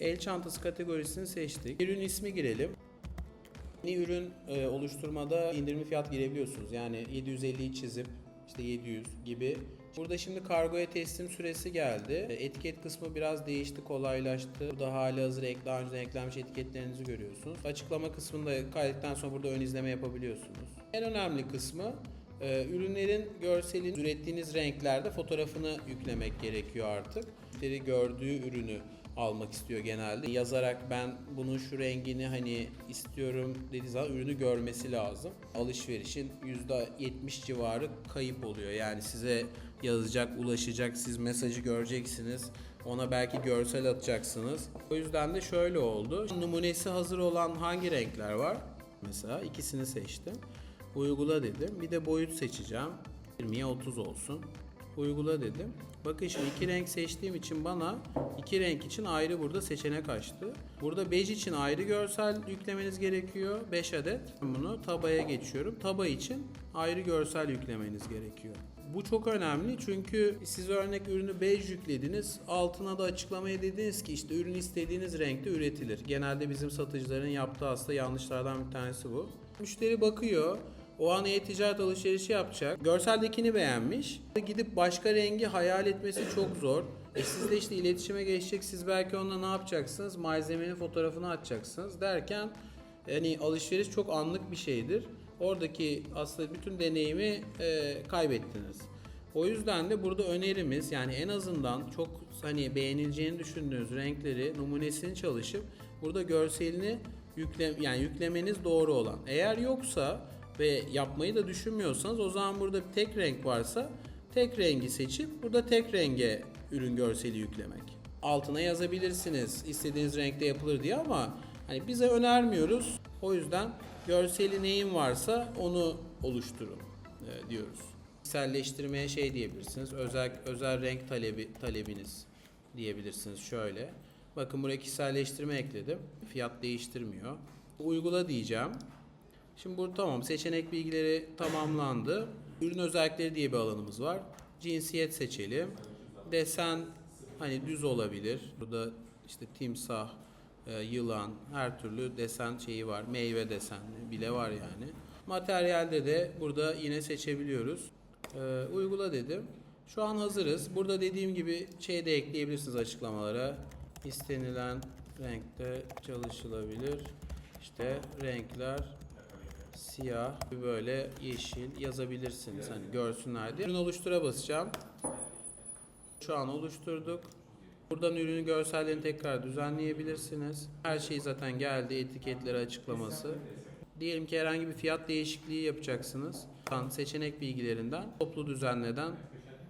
El çantası kategorisini seçtik. Ürün ismi girelim. Yeni ürün e, oluşturmada indirimli fiyat girebiliyorsunuz. Yani 750'yi çizip işte 700 gibi. Burada şimdi kargoya teslim süresi geldi. E, Etiket kısmı biraz değişti, kolaylaştı. Burada hali hazır ek, daha önceden eklenmiş etiketlerinizi görüyorsunuz. Açıklama kısmında kaydetten sonra burada ön izleme yapabiliyorsunuz. En önemli kısmı e, ürünlerin görselini ürettiğiniz renklerde fotoğrafını yüklemek gerekiyor artık. Müşteri gördüğü ürünü almak istiyor genelde. Yazarak ben bunun şu rengini hani istiyorum dediği zaman ürünü görmesi lazım. Alışverişin %70 civarı kayıp oluyor. Yani size yazacak, ulaşacak, siz mesajı göreceksiniz. Ona belki görsel atacaksınız. O yüzden de şöyle oldu. Numunesi hazır olan hangi renkler var? Mesela ikisini seçtim. Uygula dedim. Bir de boyut seçeceğim. 20'ye 30 olsun. Uygula dedim. Bakın şimdi iki renk seçtiğim için bana iki renk için ayrı burada seçenek açtı. Burada bej için ayrı görsel yüklemeniz gerekiyor. 5 adet. Bunu tabaya geçiyorum. Taba için ayrı görsel yüklemeniz gerekiyor. Bu çok önemli çünkü siz örnek ürünü bej yüklediniz. Altına da açıklamaya dediniz ki işte ürün istediğiniz renkte üretilir. Genelde bizim satıcıların yaptığı aslında yanlışlardan bir tanesi bu. Müşteri bakıyor. O an e-ticaret alışverişi yapacak. Görseldekini beğenmiş. Gidip başka rengi hayal etmesi çok zor. E siz de işte iletişime geçecek. Siz belki onunla ne yapacaksınız? Malzemenin fotoğrafını atacaksınız derken yani alışveriş çok anlık bir şeydir. Oradaki aslında bütün deneyimi e, kaybettiniz. O yüzden de burada önerimiz yani en azından çok hani beğenileceğini düşündüğünüz renkleri numunesini çalışıp burada görselini yükle yani yüklemeniz doğru olan. Eğer yoksa ve yapmayı da düşünmüyorsanız o zaman burada tek renk varsa tek rengi seçip burada tek renge ürün görseli yüklemek. Altına yazabilirsiniz istediğiniz renkte yapılır diye ama hani bize önermiyoruz. O yüzden görseli neyin varsa onu oluşturun e, diyoruz. Kişiselleştirmeye şey diyebilirsiniz. Özel özel renk talebi talebiniz diyebilirsiniz şöyle. Bakın buraya kişiselleştirme ekledim. Fiyat değiştirmiyor. Uygula diyeceğim. Şimdi burada tamam seçenek bilgileri tamamlandı. Ürün özellikleri diye bir alanımız var. Cinsiyet seçelim. Desen hani düz olabilir. Burada işte timsah, e, yılan, her türlü desen şeyi var. Meyve desenli bile var yani. Materyalde de burada yine seçebiliyoruz. E, uygula dedim. Şu an hazırız. Burada dediğim gibi şey de ekleyebilirsiniz açıklamalara. İstenilen renkte çalışılabilir. İşte renkler siyah böyle yeşil yazabilirsiniz hani görsünler diye. Ürün oluştura basacağım. Şu an oluşturduk. Buradan ürünü görsellerini tekrar düzenleyebilirsiniz. Her şey zaten geldi. Etiketleri açıklaması. Diyelim ki herhangi bir fiyat değişikliği yapacaksınız. Seçenek bilgilerinden toplu düzenleden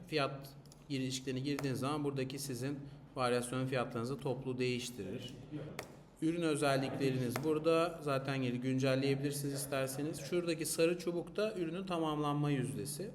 fiyat girişlerini girdiğiniz zaman buradaki sizin varyasyon fiyatlarınızı toplu değiştirir. Ürün özellikleriniz burada. Zaten yeri güncelleyebilirsiniz isterseniz. Şuradaki sarı çubukta ürünün tamamlanma yüzdesi.